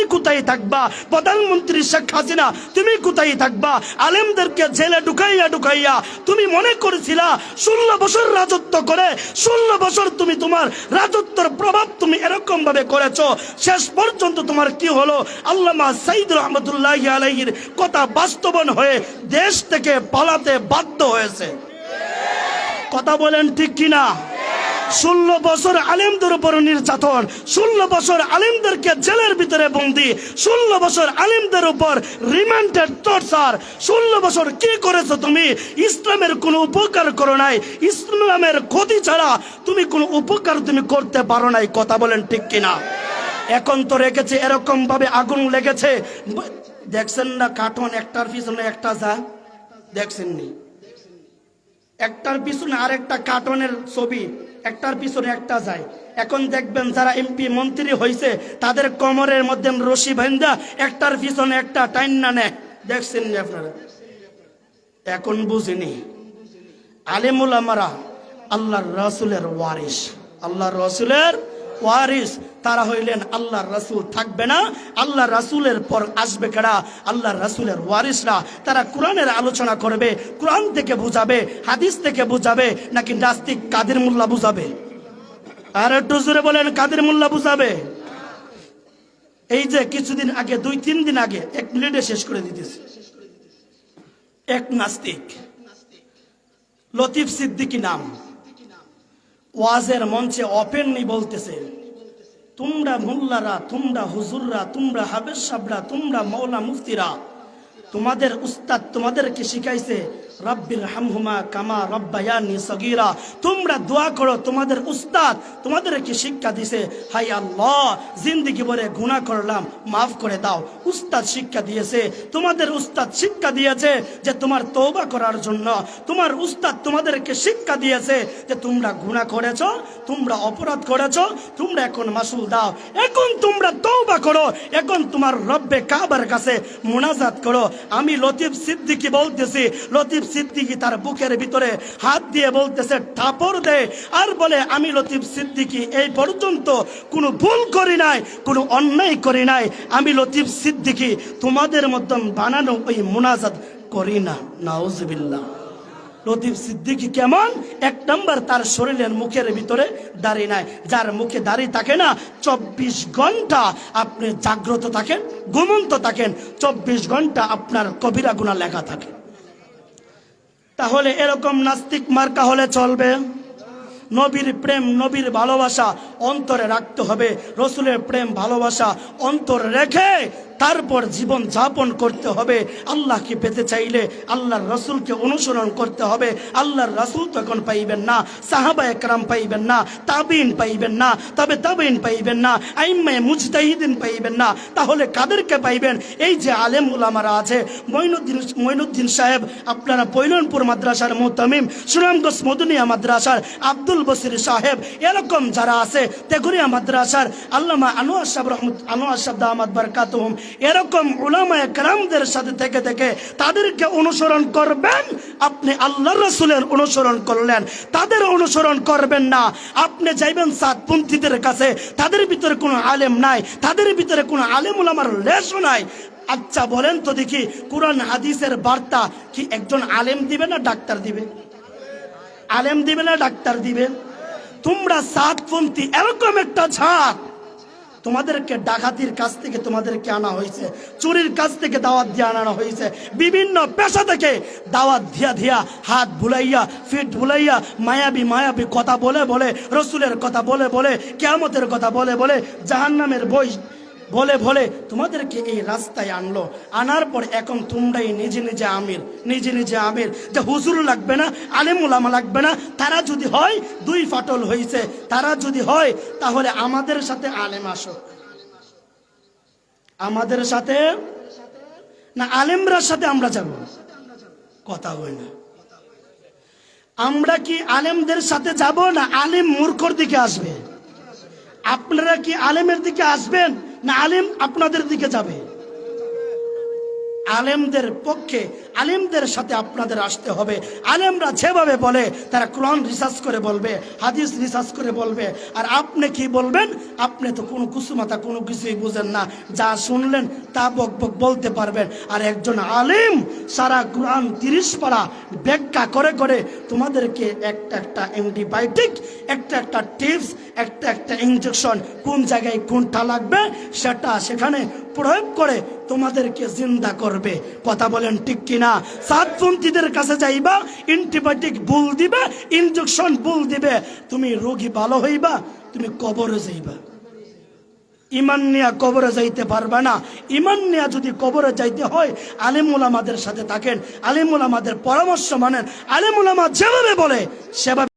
তুমি কোথায় থাকবা? প্রধানমন্ত্রী শেখ হাসিনা, তুমি কোথায় থাকবা? আলেমদেরকে জেলে ঢুকাইয়া ঢুকাইয়া তুমি মনে করেছিলা ষোলো বছর রাজত্ব করে, ষোলো বছর তুমি তোমার রাজত্বের প্রভাব তুমি এরকম ভাবে করেছ। শেষ পর্যন্ত তোমার কি হলো? আল্লামা সাইদ রহমতুল্লাহ আলাইহির কথা বাস্তবন হয়ে দেশ থেকে পালাতে বাধ্য হয়েছে। কথা বলেন ঠিক কিনা? ষোলো বছর আলেমদের উপর নির্যাতন, ষোলো বছর আলেমদেরকে জেলের ভিতরে বন্দি, ষোলো বছর আলেমদের উপর রিমান্ডেড টর্চার। ষোলো বছর কি করেছ তুমি? ইসলামের কোনো উপকার করো নাই। ইসলামের ক্ষতি ছাড়া তুমি কোনো উপকার তুমি করতে পারো নাই। কথা বলেন ঠিক কিনা? এখন তো রেখেছে এরকম ভাবে আগুন লেগেছে। দেখছেন না কার্টন? একটার পিছনে একটা যা। দেখছেন নি একটার পিছনে আরেকটা কার্টনের ছবি। একটার পিছনে একটা যায়। এখন দেখবেন যারা এমপি মন্ত্রী হয়েছে তাদের কমরের মধ্যে রশি ভাইন্দা একটার পিছনে একটা টাইন না নেয়। দেখছেন আপনারা? এখন বুঝিনি। আলিমুল আমারা, আল্লাহর রসুলের ওয়ারিস আল্লাহর রসুলের ওয়ারিস, তারা হইলেন আল্লাহর রসুল। থাকবে না আল্লাহ রাসুলের পর আসবে কেডা আল্লাহর রাসুলের ওয়ারিসরা। তারা কোরআনের আলোচনা করবে, কোরআন থেকে বুঝাবে, হাদিস থেকে বুঝাবে, নাকি নাস্তিক কাদের মোল্লা বুঝাবে? আর একটু জোরে বলেন, কাদের মোল্লা বুঝাবে? এই যে কিছুদিন আগে, দুই, তিন দিন আগে, এক মিনিটে শেষ করে দিতেছে। এক নাস্তিক। লতিফ সিদ্দিকি নাম। ওয়াজের মঞ্চে অপেননি বলতেছে তোমরা মোল্লারা তোমরা হুজুররা তোমরা হাবেজ সাবরা তোমরা মৌলা মুফতিরা তোমাদের উস্তাদ তোমাদেরকে শিখাইছে, রব্বির হামহুমা কামা রব্বায়ানি সগীরা। তোমরা দোয়া করো, তোমাদের উস্তাদ তোমাদেরকে শিক্ষা দিছে হাই আল্লাহ, জিন্দিগি বলে গুনাহ করলাম, মাফ করে দাও। উস্তাদ শিক্ষা দিয়েছে, তোমাদের উস্তাদ শিক্ষা দিয়েছে যে তোমার তৌবা করার জন্য। তোমার উস্তাদ তোমাদেরকে শিক্ষা দিয়েছে যে তোমরা গুনাহ করেছ, তোমরা অপরাধ করেছ, তোমরা এখন মাসুল দাও। এখন তোমরা তৌবা করো, এখন তোমার রব্বে কাবার কাছে মোনাজাত করো। আমি লতিফ সিদ্দিকি বলতেছি, লতিফ সিদ্দিকি তার বুকের ভিতরে হাত দিয়ে বলতেছে ঠাপর দে। আর বলে, আমি লতিফ সিদ্দিকি, এই পর্যন্ত কোনো ভুল করি নাই, কোনো অন্যায় করি নাই। আমি লতিফ সিদ্দিকি, তোমাদের মতন বানানো ওই মোনাজাত করি না। নাউজবিল্লাহ। লতিফ সিদ্দিকি কেমন? এক নম্বর তার শরীরের মুখের ভিতরে দাড়ি নাই। যার মুখে দাড়ি থাকে না, চব্বিশ ঘণ্টা আপনি জাগ্রত থাকেন, ঘুমন্ত থাকেন, চব্বিশ ঘণ্টা আপনার কবিরা গুণা লেখা থাকে। তাহলে এরকম নাস্তিক মার্কা হলে চলবে। নবীর প্রেম, নবীর ভালোবাসা অন্তরে রাখতে হবে। রসুলের প্রেম, ভালোবাসা অন্তর রেখে তারপর জীবন যাপন করতে হবে। আল্লাহকে পেতে চাইলে আল্লাহর রসুলকে অনুসরণ করতে হবে। আল্লাহর রসুল তখন পাইবেন না, সাহাবা একরাম পাইবেন না, তাবিন পাইবেন না, তবে তাবিন পাইবেন না আইম্মে মুজতাহিদিন পাইবেন না। তাহলে কাদেরকে পাইবেন? এই যে আলেম উলামারা আছে, মঈনুদ্দিন মঈনুদ্দিন সাহেব, আপনারা পৈলনপুর মাদ্রাসার মোতামিম, সুনামগঞ্জ মদুনিয়া মাদ্রাসার আব্দুল বসির সাহেব, এরকম যারা আছে তেগুরিয়া মাদ্রাসার আল্লামা আনোয়ার সাহেব রহমত, আনোয়ার সাহেব দামাদ বারকাতুহুম এরকম উলামায়ে কেরামদের সাথে থেকে থেকে তাদেরকে অনুসরণ করবেন। আপনি আল্লাহ রসুলের অনুসরণ করলেন। তাদের অনুসরণ করবেন না। আপনি যাইবেন সাতপন্থীদের কাছে, তাদের ভিতরে কোনো আলেম নাই, তাদের ভিতরে কোনো আলেম উলামার লেশও নাই। আচ্ছা বলেন তো দেখি, কোরআন, হাদিসের বার্তা কি একজন আলেম দিবে না ডাক্তার দিবে? আলেম দিবে না ডাক্তার দিবে? তোমরা সাতপন্থী, এরকম একটা ঝাঁক তোমাদেরকে ডাকাতির কাছ থেকে তোমাদেরকে আনা হয়েছে, চুরির কাছ থেকে দাওয়াত দিয়ে আনানো হয়েছে, বিভিন্ন পেশা থেকে দাওয়াত দিয়া দিয়া হাত ভুলাইয়া ফিট ভুলাইয়া মায়াবী মায়াবী কথা বলে বলে, রসুলের কথা বলে বলে, কেয়ামতের কথা বলে বলে, জাহান্নামের বই বলে বলে তোমাদেরকে এই রাস্তায় আনলো। আনার পর এখন তোমরাই নিজে নিজে আমির, নিজে নিজে আমির। যে হুজুর লাগবে না, আলেম ওলামা লাগবে না, তারা যদি হয়, দুই ফাটল হয়েছে তারা যদি হয়, তাহলে আমাদের সাথে আলেম আসো আমাদের সাথে না আলেমরার সাথে আমরা যাব? কথা হয় না। আমরা কি আলেমদের সাথে যাব না আলেম মূর্খর দিকে আসবে? আপনারা কি আলেমের দিকে আসবেন? না আলেম আপনাদের দিকে যাবে। আলেমদের পক্ষে আলেমদের সাথে আপনাদের আসতে হবে। আলেমরা যেভাবে বলে, তারা কোরআন রিসার্চ করে বলবে, হাদিস রিসার্চ করে বলবে। আর আপনি কি বলবেন? আপনি তো কোনো কুসুমাতা, কোনো কিছুই বুঝেন না। যা শুনলেন, তা বক বক বলতে পারবেন। আর একজন আলেম সারা কোরআন তিরিশ পারা ব্যাখ্যা করে করে তোমাদেরকে একটা একটা অ্যান্টিবায়োটিক, একটা একটা টিপস, একটা একটা ইঞ্জেকশন কোন জায়গায় কোনটা লাগবে, সেটা সেখানে প্রয়োগ করে তোমাদেরকে জিন্দা করবে। কথা বলেন ঠিক কিনা? সাতপন্থীদের কাছে যাইবা অ্যান্টিবায়োটিক ভুল দিবে ইনজেকশন ভুল দিবে। তুমি রোগী ভালো হইবা, তুমি কবরে যাইবা। ইমান নিয়া কবরে যাইতে পারবে না। ইমান নিয়া যদি কবরে যাইতে হয়, আলিমুল আমাদের সাথে থাকেন, আলিমুল আমাদের পরামর্শ মানেন, আলিমুল আমা যেভাবে বলে, সেভাবে